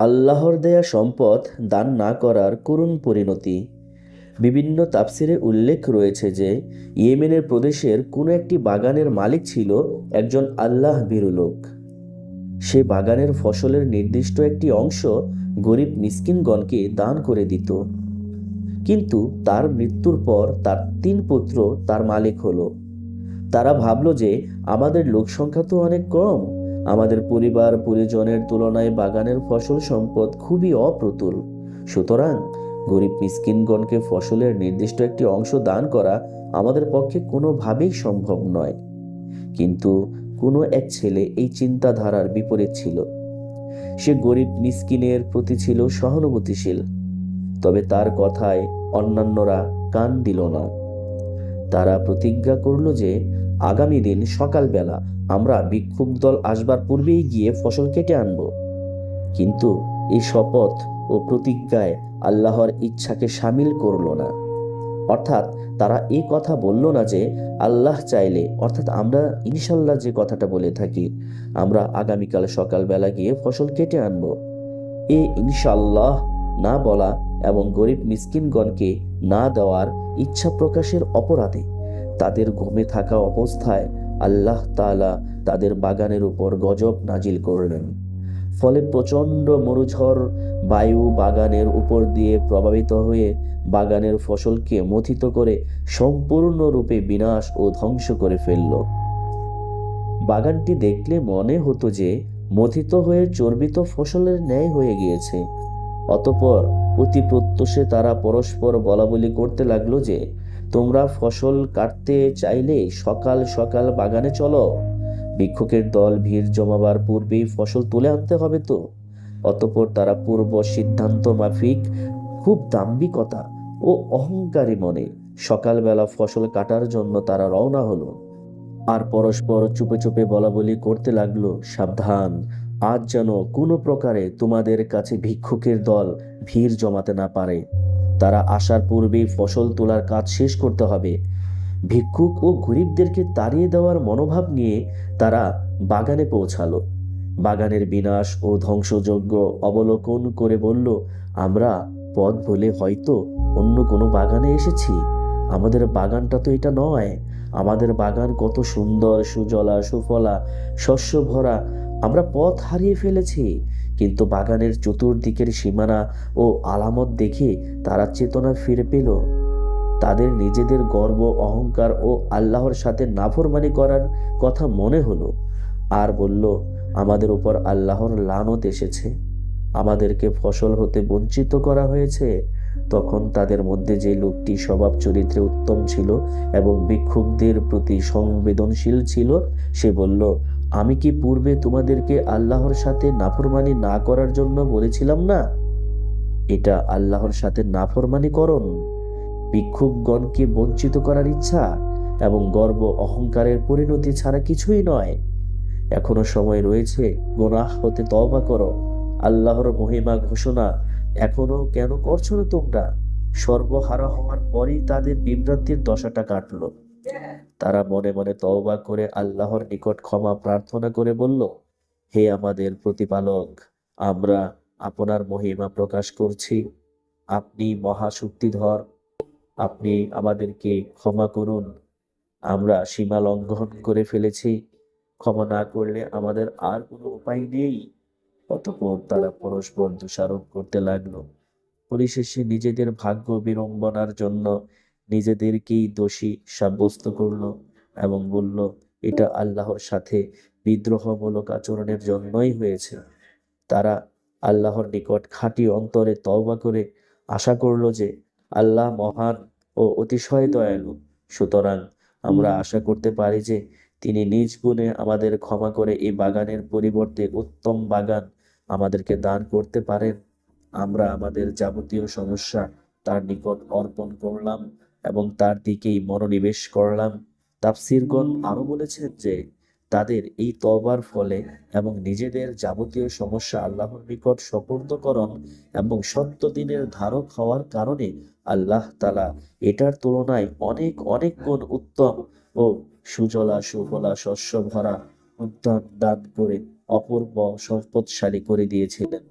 আল্লাহর দেয়া সম্পদ দান না করার করুণ পরিণতি। বিভিন্ন তাফসিরে উল্লেখ রয়েছে যে, ইয়েমেনের প্রদেশের কোনো একটি বাগানের মালিক ছিল একজন আল্লাহ ভীরু লোক। সে বাগানের ফসলের নির্দিষ্ট একটি অংশ গরিব মিসকিনগণকে দান করে দিত। কিন্তু তার মৃত্যুর পর তার তিন পুত্র তার মালিক হলো। তারা ভাবলো যে, আমাদের লোক সংখ্যা তো অনেক কম। আমাদের পরিবার, পরিজনের তুলনায় বাগানের ফসল সম্পদ খুবই অপ্রতুল। সুতরাং গরিব মিসকিনগণকে ফসলের নির্দিষ্ট একটি অংশ দান করা আমাদের পক্ষে কোনোভাবেই সম্ভব নয়। কিন্তু কোনো এক ছেলে এই চিন্তাধারার বিপরীত ছিল। সে গরিব মিসকিনের প্রতি ছিল সহানুভূতিশীল। তবে তার কথায় অন্যান্যরা কান দিল না। তারা প্রতিজ্ঞা করল যে আগামী দিন সকালবেলা আমরা বিক্ষোভ দল আসবার পূর্বেই গিয়ে ফসল কেটে আনব। কিন্তু এই শপথ ও প্রতিজ্ঞায় আল্লাহর ইচ্ছাকে সামিল করল না। অর্থাৎ তারা এই কথা বলল না যে, আল্লাহ চাইলে, অর্থাৎ আমরা ইনশাল্লাহ যে কথাটা বলে থাকি, আমরা আগামীকাল সকালবেলা গিয়ে ফসল কেটে আনব। এ ইনশাল্লাহ না বলা এবং গরিব মিসকিনগণকে না দেওয়ার ইচ্ছা প্রকাশের অপরাধে তাদের ঘুমে থাকা অবস্থায় আল্লাহ তাআলা তাদের বাগানের উপর গজব নাজিল করলেন। ফলে প্রচণ্ড মরুঝড়, বায়ু বাগানের উপর দিয়ে প্রভাবিত হয়ে বাগানের ফসলকে মথিত করে সম্পূর্ণরূপে বিনাশ ও ধ্বংস করে ফেলল। বাগানটি দেখলে মনে হতো যে মথিত হয়ে চর্বিত ফসলের ন্যায় হয়ে গিয়েছে। অতপর অতি প্রত্যুষে তারা পরস্পর বলাবলি করতে লাগল যে, তোমরা ফসল কাটতে চাইলে সকাল সকাল বাগানে চলো। ভিক্ষুকের দল ভিড় জমাবার পূর্বেই ফসল তুলে আনতে হবে তো। অতপর তারা পূর্ব সিদ্ধান্ত মাফিক, খুব দাম্ভিকতা ও অহংকারী মনে সকালবেলা ফসল কাটার জন্য তারা রওনা হলো। আর পরস্পর চুপে চুপে বলা বলি করতে লাগল, সাবধান, আজ যেন কোনো প্রকারে তোমাদের কাছে ভিক্ষুকের দল ভিড় জমাতে না পারে। তারা আসার পূর্বেই ফসল তোলার কাজ শেষ করতে হবে। ভিক্ষুক ও গরিবদেরকে তাড়িয়ে দেওয়ার মনোভাব নিয়ে তারা বাগানে পৌঁছালো। বাগানের বিনাশ ও ধ্বংসযজ্ঞ অবলোকন করে বলল, আমরা পথ ভুলে হয়তো অন্য কোনো বাগানে এসেছি। আমাদের বাগানটা তো এটা নয়। আমাদের বাগান কত সুন্দর, সুজলা, সুফলা শস্য ভরা আমরা পথ হারিয়ে ফেলেছি। কিন্তু বাগানের চতুর্দিকের সীমানা ও আলামত দেখে তারা চেতনা ফিরে পেল। তাদের নিজেদের গর্ব, অহংকার ও আল্লাহর সাথে নাফরমানি করার কথা মনে হলো। আর বলল, আমাদের উপর আল্লাহর লানত এসেছে। আমাদেরকে ফসল হতে বঞ্চিত করা হয়েছে। তখন তাদের মধ্যে যে লোকটি স্বভাব চরিত্রে উত্তম ছিল এবং বিক্ষুব্ধের প্রতি সংবেদনশীল ছিল, সে বলল, আমি কি পূর্বে তোমাদেরকে আল্লাহর সাথে নাফরমানি না করার জন্য বলেছিলাম না? এটা আল্লাহর সাথে নাফরমানি করণ ভিক্ষুকগণকে বঞ্চিত করার ইচ্ছা এবং গর্ব অহংকারের পরিণতি ছাড়া কিছুই নয়। এখনও সময় রয়েছে, গোনাহ হতে তওবা করো। আল্লাহর মহিমা ঘোষণা এখনও কেন করছ না তোমরা? সর্বহারা হওয়ার পরই তাদের বিভ্রান্তির দশাটা কাটলো। তারা মনে মনে তওবা করে আল্লাহর নিকট ক্ষমা প্রার্থনা করে বলল, হে আমাদের প্রতিপালক, আমরা আপনার মহিমা প্রকাশ করছি। আপনি মহাশক্তিধর আপনি আমাদেরকে ক্ষমা করুন। আমরা সীমা লঙ্ঘন করে ফেলেছি। ক্ষমা না করলে আমাদের আর কোনো উপায় নেই। অতঃপর তারা পরস্পর দোষারোপ করতে লাগল। পরিশেষে নিজেদের ভাগ্য বিড়ম্বনার জন্য নিজেদেরকেই দোষী সাব্যস্ত করল এবং বলল, এটা আল্লাহর সাথে বিদ্রোহমূলক আচরণের জন্যই হয়েছে। তারা আল্লাহর নিকট খাঁটি অন্তরে তওবা করে আশা করল যে আল্লাহ মহান ও অতিশয় দয়ালু। সুতরাং আমরা আশা করতে পারি যে তিনি নিজ গুণে আমাদের ক্ষমা করে এই বাগানের পরিবর্তে উত্তম বাগান আমাদেরকে দান করতে পারেন। আমরা আমাদের যাবতীয় সমস্যা তার নিকট অর্পণ করলাম এবং তার দিকেই মনোনিবেশ করলাম। তাফসিরগণ আরও বলেছেন যে তাদের এই তবার ফলে এবং নিজেদের যাবতীয় সমস্যা আল্লাহর নিকট সপর্দকরণ এবং সত্য দিনের ধারক হওয়ার কারণে আল্লাহ তালা এটার তুলনায় অনেক অনেক গুণ উত্তম ও সুজলা, সুফলা শস্য ভরা উদ্যান দান করে অপূর্ব, সম্পদশালী করে দিয়েছিলেন।